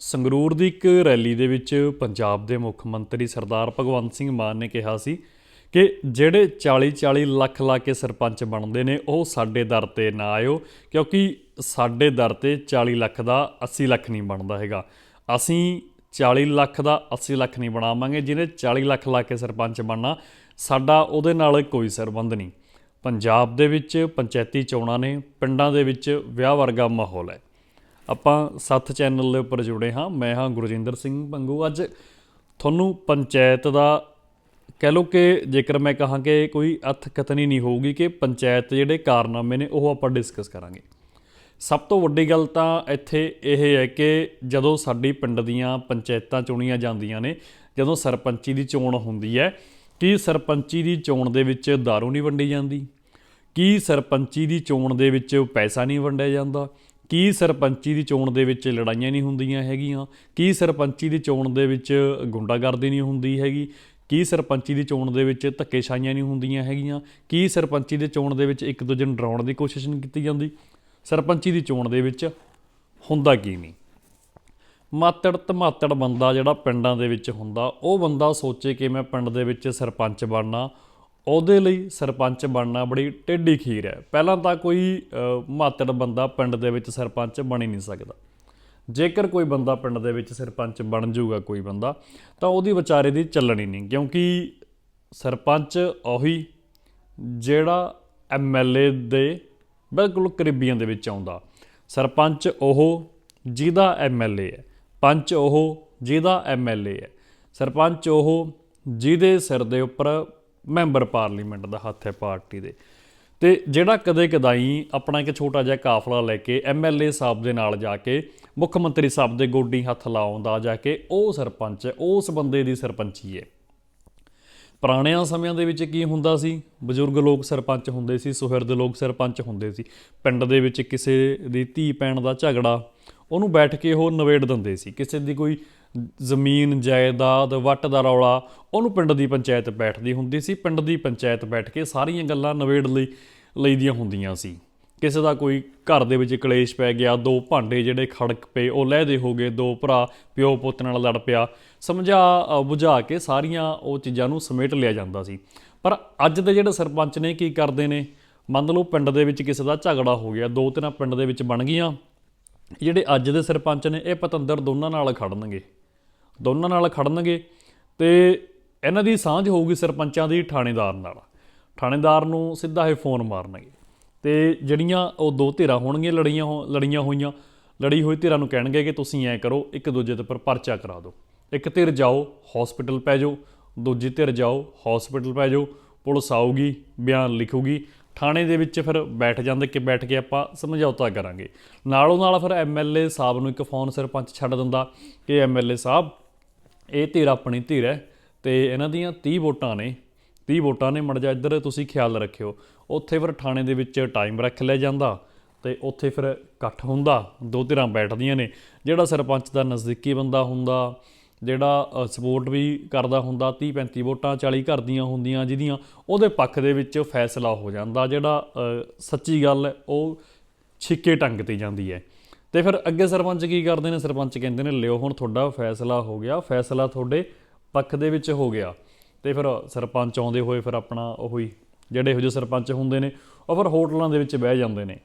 ਸੰਗਰੂਰ ਦੀ ਇੱਕ ਰੈਲੀ ਦੇ ਵਿੱਚ ਪੰਜਾਬ ਦੇ ਮੁੱਖ ਮੰਤਰੀ ਸਰਦਾਰ ਭਗਵੰਤ ਸਿੰਘ ਮਾਨ ਨੇ ਕਿਹਾ ਸੀ ਕਿ ਜਿਹੜੇ 40-40 ਲੱਖ ਲਾ ਕੇ ਸਰਪੰਚ ਬਣਦੇ ਨੇ, ਉਹ ਸਾਡੇ ਦਰ ਤੇ ਨਾ ਆਇਓ, ਕਿਉਂਕਿ ਸਾਡੇ ਦਰ ਤੇ 40 ਲੱਖ ਦਾ 80 ਲੱਖ ਨਹੀਂ ਬਣਦਾ ਹੈਗਾ। ਅਸੀਂ 40 ਲੱਖ ਦਾ 80 ਲੱਖ ਨਹੀਂ ਬਣਾਵਾਂਗੇ, ਜਿਹਨੇ 40 ਲੱਖ ਲਾ ਕੇ ਸਰਪੰਚ ਬਣਨਾ, ਸਾਡਾ ਉਹਦੇ ਨਾਲ ਕੋਈ ਸਰਬੰਧ ਨਹੀਂ। ਪੰਜਾਬ ਦੇ ਵਿੱਚ ਪੰਚਾਇਤੀ ਚੋਣਾਂ ਨੇ, ਪਿੰਡਾਂ ਦੇ ਵਿੱਚ ਵਿਆਹ ਵਰਗਾ ਮਾਹੌਲ ਹੈ। ਆਪਾਂ ਸੱਤ ਚੈਨਲ ਦੇ ਉੱਪਰ ਜੁੜੇ ਹਾਂ। ਮੈਂ ਹਾਂ ਗੁਰਜਿੰਦਰ ਸਿੰਘ ਪੰਗੂ ਅੱਜ ਤੁਹਾਨੂੰ ਪੰਚਾਇਤ ਦਾ ਕਹਿ ਲਓ ਕਿ ਜੇਕਰ ਮੈਂ ਕਹਾਂ ਕਿ ਕੋਈ ਅਥ ਕਥਨੀ ਨਹੀਂ ਹੋਊਗੀ ਕਿ ਪੰਚਾਇਤ ਜਿਹੜੇ ਕਾਰਨਾਮੇ ਨੇ, ਉਹ ਆਪਾਂ ਡਿਸਕਸ ਕਰਾਂਗੇ। ਸਭ ਤੋਂ ਵੱਡੀ ਗੱਲ ਤਾਂ ਇੱਥੇ ਇਹ ਹੈ ਕਿ ਜਦੋਂ ਸਾਡੀ ਪਿੰਡ ਦੀਆਂ ਪੰਚਾਇਤਾਂ ਚੁਣੀਆਂ ਜਾਂਦੀਆਂ ਨੇ, ਜਦੋਂ ਸਰਪੰਚੀ ਦੀ ਚੋਣ ਹੁੰਦੀ ਹੈ, ਕੀ ਸਰਪੰਚੀ ਦੀ ਚੋਣ ਦੇ ਵਿੱਚ ਦਾਰੂ ਨਹੀਂ ਵੰਡੀ ਜਾਂਦੀ? ਕੀ ਸਰਪੰਚੀ ਦੀ ਚੋਣ ਦੇ ਵਿੱਚ ਪੈਸਾ ਨਹੀਂ ਵੰਡਿਆ ਜਾਂਦਾ? ਕੀ ਸਰਪੰਚੀ ਦੀ ਚੋਣ ਦੇ ਵਿੱਚ ਲੜਾਈਆਂ ਨਹੀਂ ਹੁੰਦੀਆਂ ਹੈਗੀਆਂ? ਕੀ ਸਰਪੰਚੀ ਦੀ ਚੋਣ ਦੇ ਵਿੱਚ ਗੁੰਡਾਗਰਦੀ ਨਹੀਂ ਹੁੰਦੀ ਹੈਗੀ? ਕੀ ਸਰਪੰਚੀ ਦੀ ਚੋਣ ਦੇ ਵਿੱਚ ਧੱਕੇਸ਼ਾਹੀਆਂ ਨਹੀਂ ਹੁੰਦੀਆਂ ਹੈਗੀਆਂ? ਕੀ ਸਰਪੰਚੀ ਦੇ ਚੋਣ ਦੇ ਵਿੱਚ ਇੱਕ ਦੂਜੇ ਨੂੰ ਡਰਾਉਣ ਦੀ ਕੋਸ਼ਿਸ਼ ਨਹੀਂ ਕੀਤੀ ਜਾਂਦੀ? ਸਰਪੰਚੀ ਦੀ ਚੋਣ ਦੇ ਵਿੱਚ ਹੁੰਦਾ ਕੀ ਨਹੀਂ? ਮਾਤੜ ਧਮਾਤੜ ਬੰਦਾ ਜਿਹੜਾ ਪਿੰਡਾਂ ਦੇ ਵਿੱਚ ਹੁੰਦਾ, ਉਹ ਬੰਦਾ ਸੋਚੇ ਕਿ ਮੈਂ ਪਿੰਡ ਦੇ ਵਿੱਚ ਸਰਪੰਚ ਬਣਨਾ ਉਹਦੇ ਲਈ ਸਰਪੰਚ ਬਣਨਾ ਬੜੀ ਟੇਢੀ ਖੀਰ ਹੈ। ਪਹਿਲਾਂ ਤਾਂ ਕੋਈ ਮਾਤੜ ਬੰਦਾ ਪਿੰਡ ਦੇ ਵਿੱਚ ਸਰਪੰਚ ਬਣ ਹੀ ਨਹੀਂ ਸਕਦਾ। ਜੇਕਰ ਕੋਈ ਬੰਦਾ ਪਿੰਡ ਦੇ ਵਿੱਚ ਸਰਪੰਚ ਬਣ ਜਾਊਗਾ ਕੋਈ ਬੰਦਾ, ਤਾਂ ਉਹਦੀ ਵਿਚਾਰੇ ਦੀ ਚੱਲਣੀ ਨਹੀਂ, ਕਿਉਂਕਿ ਸਰਪੰਚ ਉਹੀ ਜਿਹੜਾ ਐਮਐਲਏ ਦੇ ਬਿਲਕੁਲ ਕਰੀਬੀਆਂ ਦੇ ਵਿੱਚ ਆਉਂਦਾ। ਸਰਪੰਚ ਉਹ ਜਿਹਦਾ ਐਮਐਲਏ ਹੈ। ਪੰਚ ਉਹ ਜਿਹਦਾ ਐਮਐਲਏ ਹੈ। ਸਰਪੰਚ ਉਹ ਜਿਹਦੇ ਸਿਰ ਦੇ ਉੱਪਰ ਮੈਂਬਰ ਪਾਰਲੀਮੈਂਟ ਦਾ ਹੱਥ ਹੈ ਪਾਰਟੀ ਦੇ। ਤੇ ਜਿਹੜਾ ਕਦੇ ਕਦਾਈ ਆਪਣਾ ਇੱਕ ਛੋਟਾ ਜਿਹਾ ਕਾਫਲਾ ਲੈ ਕੇ ਐਮਐਲਏ ਸਾਹਿਬ ਦੇ ਨਾਲ ਜਾ ਕੇ, ਮੁੱਖ ਮੰਤਰੀ ਸਾਹਿਬ ਦੇ ਗੋਡੀ ਹੱਥ ਲਾਉਂਦਾ ਜਾ ਕੇ, ਉਹ ਸਰਪੰਚ, ਉਸ ਬੰਦੇ ਦੀ ਸਰਪੰਚੀ ਹੈ ਪੁਰਾਣਿਆਂ ਸਮਿਆਂ ਦੇ ਵਿੱਚ ਕੀ ਹੁੰਦਾ ਸੀ? ਬਜ਼ੁਰਗ ਲੋਕ ਸਰਪੰਚ ਹੁੰਦੇ ਸੀ, ਸੁਹਿਰਦ ਲੋਕ ਸਰਪੰਚ ਹੁੰਦੇ ਸੀ। ਪਿੰਡ ਦੇ ਵਿੱਚ ਕਿਸੇ ਦੀ ਧੀ ਪੈਣ ਦਾ ਝਗੜਾ, ਉਹਨੂੰ ਬੈਠ ਕੇ ਉਹ ਨਵੇੜ ਦਿੰਦੇ ਸੀ। ਕਿਸੇ ਦੀ ਕੋਈ ਜ਼ਮੀਨ, ਜਾਇਦਾਦ, ਵੱਟ ਦਾ ਰੌਲਾ, ਉਹਨੂੰ ਪਿੰਡ ਦੀ ਪੰਚਾਇਤ ਬੈਠਦੀ ਹੁੰਦੀ ਸੀ। ਪਿੰਡ ਦੀ ਪੰਚਾਇਤ ਬੈਠ ਕੇ ਸਾਰੀਆਂ ਗੱਲਾਂ ਨਵੇੜ ਲਈ, ਲਈਦੀਆਂ ਹੁੰਦੀਆਂ ਸੀ। ਕਿਸੇ ਦਾ ਕੋਈ ਘਰ ਦੇ ਵਿੱਚ ਕਲੇਸ਼ ਪੈ ਗਿਆ, ਦੋ ਭਾਂਡੇ ਜਿਹੜੇ ਖੜਕ ਪਏ, ਉਹ ਲਹਿਦੇ ਹੋ ਗਏ, ਦੋ ਭਰਾ, ਪਿਓ ਪੁੱਤ ਨਾਲ ਲੜ ਪਿਆ। ਸਮਝਾ ਬੁਝਾ ਕੇ ਸਾਰੀਆਂ ਉਹ ਚੀਜ਼ਾਂ ਨੂੰ ਸਮੇਟ ਲਿਆ ਜਾਂਦਾ ਸੀ। ਪਰ ਅੱਜ ਦੇ ਜਿਹੜੇ ਸਰਪੰਚ ਨੇ, ਕੀ ਕਰਦੇ ਨੇ? ਮੰਨ ਲਓ ਪਿੰਡ ਦੇ ਵਿੱਚ ਕਿਸੇ ਦਾ ਝਗੜਾ ਹੋ ਗਿਆ, ਦੋ ਤਿੰਨ ਪਿੰਡ ਦੇ ਵਿੱਚ ਬਣ ਗਈਆਂ। ਜਿਹੜੇ ਅੱਜ ਦੇ ਸਰਪੰਚ ਨੇ, ਇਹ ਪਤੰਦਰ ਦੋਨਾਂ ਨਾਲ ਖੜਨਗੇ। ਦੋਨਾਂ ਨਾਲ ਖੜਨਗੇ ਤੇ ਇਹਨਾਂ ਦੀ ਸਾਂਝ ਹੋਊਗੀ ਸਰਪੰਚਾਂ ਦੀ ਥਾਣੇਦਾਰ ਨਾਲ। ਥਾਣੇਦਾਰ ਨੂੰ ਸਿੱਧਾ ਇਹ ਫੋਨ ਮਾਰਨਗੇ ਤੇ ਜਿਹੜੀਆਂ ਉਹ ਦੋ ਧਿਰਾਂ ਹੋਣਗੀਆਂ ਲੜੀਆਂ ਹੋ- ਲੜੀਆਂ ਹੋਈਆਂ, ਲੜੀ ਹੋਈ ਧਿਰਾਂ ਨੂੰ ਕਹਿਣਗੇ ਕਿ ਤੁਸੀਂ ਐ ਕਰੋ, ਇੱਕ ਦੂਜੇ ਦੇ ਉੱਪਰ ਪਰਚਾ ਕਰਾ ਦਿਓ। ਇੱਕ ਧਿਰ ਜਾਓ ਹਸਪੀਟਲ ਪੈ ਜਾਓ, ਦੂਜੀ ਧਿਰ ਜਾਓ ਹਸਪੀਟਲ ਪੈ ਜਾਓ, ਪੁਲਿਸ ਆਊਗੀ, ਬਿਆਨ ਲਿਖੂਗੀ, ਥਾਣੇ ਦੇ ਵਿੱਚ ਫਿਰ ਬੈਠ ਜਾਂਦੇ, ਕਿ ਬੈਠ ਕੇ ਆਪਾਂ ਸਮਝੌਤਾ ਕਰਾਂਗੇ। ਨਾਲੋਂ ਨਾਲ ਫਿਰ ਐਮਐਲਏ ਸਾਹਿਬ ਨੂੰ ਇੱਕ ਫੋਨ ਸਰਪੰਚ ਛੱਡ ਦਿੰਦਾ, ਕਿ ਐਮਐਲਏ ਸਾਹਿਬ ਇਹ ਧਿਰ ਆਪਣੀ ਧਿਰ ਹੈ ਤੇ ਇਹਨਾਂ ਦੀਆਂ 30 ਵੋਟਾਂ ਨੇ 30 ਵੋਟਾਂ ਨੇ, ਮੜ ਜਾ ਇੱਧਰ ਤੁਸੀਂ ਖਿਆਲ ਰੱਖਿਓ। ਉੱਥੇ ਫਿਰ ਥਾਣੇ ਦੇ ਵਿੱਚ ਟਾਈਮ ਰੱਖ ਲਿਆ ਜਾਂਦਾ ਤੇ ਉੱਥੇ ਫਿਰ ਇਕੱਠ ਹੁੰਦਾ, ਦੋ ਧਿਰਾਂ ਬੈਠਦੀਆਂ ਨੇ। ਜਿਹੜਾ ਸਰਪੰਚ ਦਾ ਨਜ਼ਦੀਕੀ ਬੰਦਾ ਹੁੰਦਾ, ਜਿਹੜਾ ਸਪੋਰਟ ਵੀ ਕਰਦਾ ਹੁੰਦਾ 30 35 ਵੋਟਾਂ 40 ਘਰ ਦੀਆਂ ਹੁੰਦੀਆਂ ਜਿਹਦੀਆਂ, ਉਹਦੇ ਪੱਖ ਦੇ ਵਿੱਚ ਫੈਸਲਾ ਹੋ ਜਾਂਦਾ ਜਿਹੜਾ ਸੱਚੀ ਗੱਲ ਹੈ, ਉਹ ਛਿੱਕੇ ਟੰਗ ਤੇ ਜਾਂਦੀ ਹੈ। ਤੇ ਫਿਰ ਅੱਗੇ ਸਰਪੰਚ ਕੀ ਕਰਦੇ ਨੇ? ਸਰਪੰਚ ਕਹਿੰਦੇ ਨੇ, ਲਿਓ, ਹੁਣ ਤੁਹਾਡਾ ਫੈਸਲਾ ਹੋ ਗਿਆ। ਫੈਸਲਾ ਤੁਹਾਡੇ ਪੱਖ ਦੇ ਵਿੱਚ ਹੋ ਗਿਆ। ਤੇ ਫਿਰ ਸਰਪੰਚ ਆਉਂਦੇ ਹੋਏ ਫਿਰ ਆਪਣਾ ਉਹੀ ਜਿਹੜੇ ਇਹੋ ਜਿਹੇ ਸਰਪੰਚ ਹੁੰਦੇ ਨੇ, ਉਹ ਫਿਰ ਹੋਟਲਾਂ ਦੇ ਵਿੱਚ ਬਹਿ ਜਾਂਦੇ ਨੇ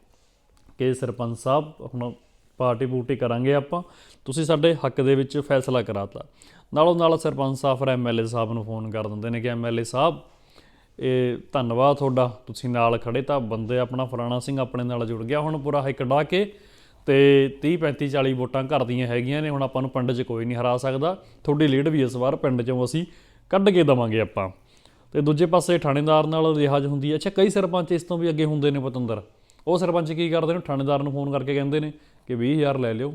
ਕਿ ਸਰਪੰਚ ਸਾਹਿਬ ਹੁਣ ਪਾਰਟੀ ਪੂਰਟੀ ਕਰਾਂਗੇ ਆਪਾਂ। ਤੁਸੀਂ ਸਾਡੇ ਹੱਕ ਦੇ ਵਿੱਚ ਫੈਸਲਾ ਕਰਾਤਾ। ਨਾਲੋਂ ਨਾਲ ਸਰਪੰਚ ਸਾਹਿਬ, ਫਿਰ ਐਮਐਲਏ ਸਾਹਿਬ ਨੂੰ ਫੋਨ ਕਰ ਦਿੰਦੇ ਨੇ ਕਿ ਐਮਐਲਏ ਸਾਹਿਬ, ਇਹ ਧੰਨਵਾਦ ਤੁਹਾਡਾ। ਤੁਸੀਂ ਨਾਲ ਖੜੇ ਤਾਂ ਬੰਦੇ ਆਪਣਾ ਫਲਾਣਾ ਸਿੰਘ ਆਪਣੇ ਨਾਲ ਜੁੜ ਗਿਆ। ਹੁਣ ਪੂਰਾ ਹਿੱਕ ਡਾ ਕੇ ਤੇ 30 35 40 ਵੋਟਾਂ ਘਰ ਦੀਆਂ ਹੈਗੀਆਂ ਨੇ, ਹੁਣ ਆਪਾਂ ਨੂੰ ਪਿੰਡ 'ਚ ਕੋਈ ਨਹੀਂ ਹਰਾ ਸਕਦਾ। ਤੁਹਾਡੀ ਲੀਡ ਵੀ ਇਸ ਵਾਰ ਪਿੰਡ 'ਚੋਂ ਅਸੀਂ ਕੱਢ ਕੇ ਦਵਾਂਗੇ ਆਪਾਂ। ਤੇ ਦੂਜੇ ਪਾਸੇ ਥਾਣੇਦਾਰ ਨਾਲ ਰਿਹਾਜ ਹੁੰਦੀ ਹੈ। ਅੱਛਾ, ਕਈ ਸਰਪੰਚ ਇਸ ਤੋਂ ਵੀ ਅੱਗੇ ਹੁੰਦੇ ਨੇ ਪਤੰਦਰ। ਉਹ ਸਰਪੰਚ ਕੀ ਕਰਦੇ ਨੇ? ਥਾਣੇਦਾਰ ਨੂੰ ਫੋਨ ਕਰਕੇ ਕਹਿੰਦੇ ਨੇ ਕਿ 20000 ਲੈ ਲਿਓ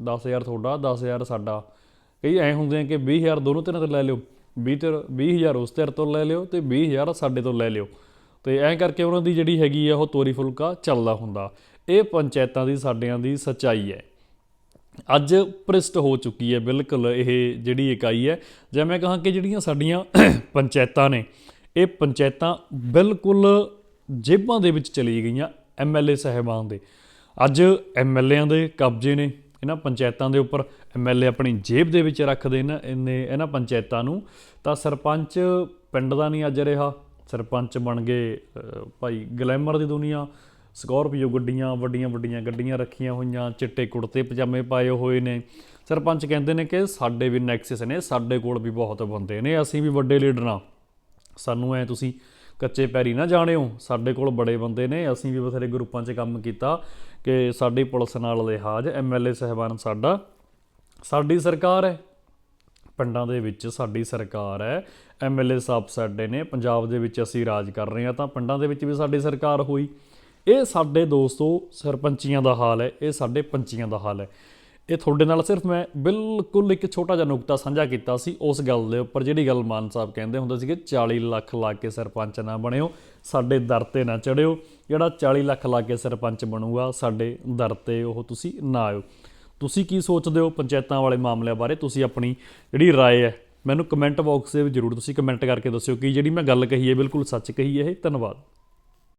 10000 ਤੁਹਾਡਾ 10000 ਸਾਡਾ। ਕਈ ਐ ਹੁੰਦੇ ਆ ਕਿ 20000 ਦੋਨੋਂ ਤਿੰਨਾਂ ਤੋਂ ਲੈ ਲਿਓ 20 ਤੇ 20000 ਉਸ ਧਿਰ ਤੋਂ ਲੈ ਲਿਓ ਤੇ 20000 ਸਾਡੇ ਤੋਂ ਲੈ ਲਿਓ। ਤੇ ਐਂ ਕਰਕੇ ਉਹਨਾਂ ਦੀ ਜਿਹੜੀ ਹੈਗੀ ਆ ਉਹ ਤੋਰੀ ਫੁਲਕਾ ਚੱਲਦਾ ਹੁੰਦਾ। ਇਹ ਪੰਚਾਇਤਾਂ ਦੀ ਸਾਡਿਆਂ ਦੀ ਸੱਚਾਈ ਹੈ। ਅੱਜ ਭ੍ਰਿਸ਼ਟ ਹੋ ਚੁੱਕੀ ਹੈ ਬਿਲਕੁਲ ਇਹ ਜਿਹੜੀ ਇਕਾਈ ਹੈ। ਜੇ ਮੈਂ ਕਹਾਂ ਕਿ ਜਿਹੜੀਆਂ ਸਾਡੀਆਂ ਪੰਚਾਇਤਾਂ ਨੇ, ਇਹ ਪੰਚਾਇਤਾਂ ਬਿਲਕੁਲ ਜੇਬਾਂ ਦੇ ਵਿੱਚ ਚਲੀ ਗਈਆਂ ਐਮਐਲਏ ਸਾਹਿਬਾਨ ਦੇ। ਅੱਜ ਐਮਐਲਏਆਂ ਦੇ ਕਬਜ਼ੇ ਨੇ ਇਹਨਾਂ ਪੰਚਾਇਤਾਂ ਦੇ ਉੱਪਰ। ਐਮਐਲਏ ਆਪਣੀ ਜੇਬ ਦੇ ਵਿੱਚ ਰੱਖਦੇ ਨੇ, ਇਹਨੇ ਇਹਨਾਂ ਪੰਚਾਇਤਾਂ ਨੂੰ। ਤਾਂ ਸਰਪੰਚ ਪਿੰਡ ਦਾ ਨਹੀਂ ਅੱਜ ਰਿਹਾ। ਸਰਪੰਚ ਬਣ ਗਏ ਭਾਈ ਗਲੈਮਰ ਦੀ ਦੁਨੀਆ। ਸਕੋਰਪੀਓ ਗੱਡੀਆਂ, ਵੱਡੀਆਂ ਵੱਡੀਆਂ ਗੱਡੀਆਂ ਰੱਖੀਆਂ ਹੋਈਆਂ, ਚਿੱਟੇ ਕੁੜਤੇ, ਪਜਾਮੇ ਪਾਏ ਹੋਏ ਨੇ। ਸਰਪੰਚ ਕਹਿੰਦੇ ਨੇ ਕਿ ਸਾਡੇ ਵੀ ਨੈਕਸਸ ਨੇ, ਸਾਡੇ ਕੋਲ ਵੀ ਬਹੁਤ ਬੰਦੇ ਨੇ, ਅਸੀਂ ਵੀ ਵੱਡੇ ਲੀਡਰਾਂ ਸਾਨੂੰ ਐ ਤੁਸੀਂ ਕੱਚੇ ਪੈਰੀ ਨਾ ਜਾਣਿਓ, ਸਾਡੇ ਕੋਲ ਬੜੇ ਬੰਦੇ ਨੇ, ਅਸੀਂ ਵੀ ਬਥੇਰੇ ਗਰੁੱਪਾਂ 'ਚ ਕੰਮ ਕੀਤਾ ਕਿ ਸਾਡੀ ਪੁਲਿਸ ਨਾਲ ਲਿਹਾਜ਼ ਐਮਐਲਏ ਸਹਿਬਾਨ ਸਾਡਾ, ਸਾਡੀ ਸਰਕਾਰ ਹੈ। ਪਿੰਡਾਂ ਦੇ ਵਿੱਚ ਸਾਡੀ ਸਰਕਾਰ ਹੈ ਐਮਐਲਏ ਸਾਹਿਬ ਸਾਡੇ ਨੇ, ਪੰਜਾਬ ਦੇ ਵਿੱਚ ਅਸੀਂ ਰਾਜ ਕਰ ਰਹੇ ਹਾਂ ਤਾਂ ਪਿੰਡਾਂ ਦੇ ਵਿੱਚ ਵੀ ਸਾਡੀ ਸਰਕਾਰ ਹੋਈ। ਇਹ ਸਾਡੇ ਦੋਸਤੋ ਸਰਪੰਚੀਆਂ ਦਾ ਹਾਲ ਹੈ ਇਹ ਸਾਡੇ ਪੰਚੀਆਂ ਦਾ ਹਾਲ ਹੈ ਇਹ ਤੁਹਾਡੇ ਨਾਲ ਸਿਰਫ ਮੈਂ ਬਿਲਕੁਲ ਇੱਕ ਛੋਟਾ ਜਿਹਾ ਨੁਕਤਾ ਸਾਂਝਾ ਕੀਤਾ ਸੀ ਉਸ ਗੱਲ ਦੇ ਉੱਪਰ ਜਿਹੜੀ ਗੱਲ ਮਾਨ ਸਾਹਿਬ ਕਹਿੰਦੇ ਹੁੰਦੇ ਸੀਗੇ 40 ਲੱਖ ਲਾ ਕੇ ਸਰਪੰਚ ਨਾ ਬਣਿਓ ਸਾਡੇ ਦਰ ਤੇ ਨਾ ਚੜਿਓ ਜਿਹੜਾ 40 ਲੱਖ ਲਾ ਕੇ ਸਰਪੰਚ ਬਣੂਗਾ ਸਾਡੇ ਦਰ ਤੇ ਉਹ ਤੁਸੀਂ ਨਾ ਆਇਓ ਤੁਸੀਂ ਕੀ ਸੋਚਦੇ ਹੋ ਪੰਚਾਇਤਾਂ ਵਾਲੇ ਮਾਮਲਿਆਂ ਬਾਰੇ ਤੁਸੀਂ ਆਪਣੀ ਜਿਹੜੀ رائے ਹੈ ਮੈਨੂੰ ਕਮੈਂਟ ਬਾਕਸ ਦੇ ਵਿੱਚ ਜ਼ਰੂਰ ਤੁਸੀਂ ਕਮੈਂਟ ਕਰਕੇ ਦੱਸਿਓ ਕਿ ਜਿਹੜੀ ਮੈਂ ਗੱਲ ਕਹੀ ਹੈ ਬਿਲਕੁਲ ਸੱਚ ਕਹੀ ਹੈ ਇਹ ਧੰਨਵਾਦ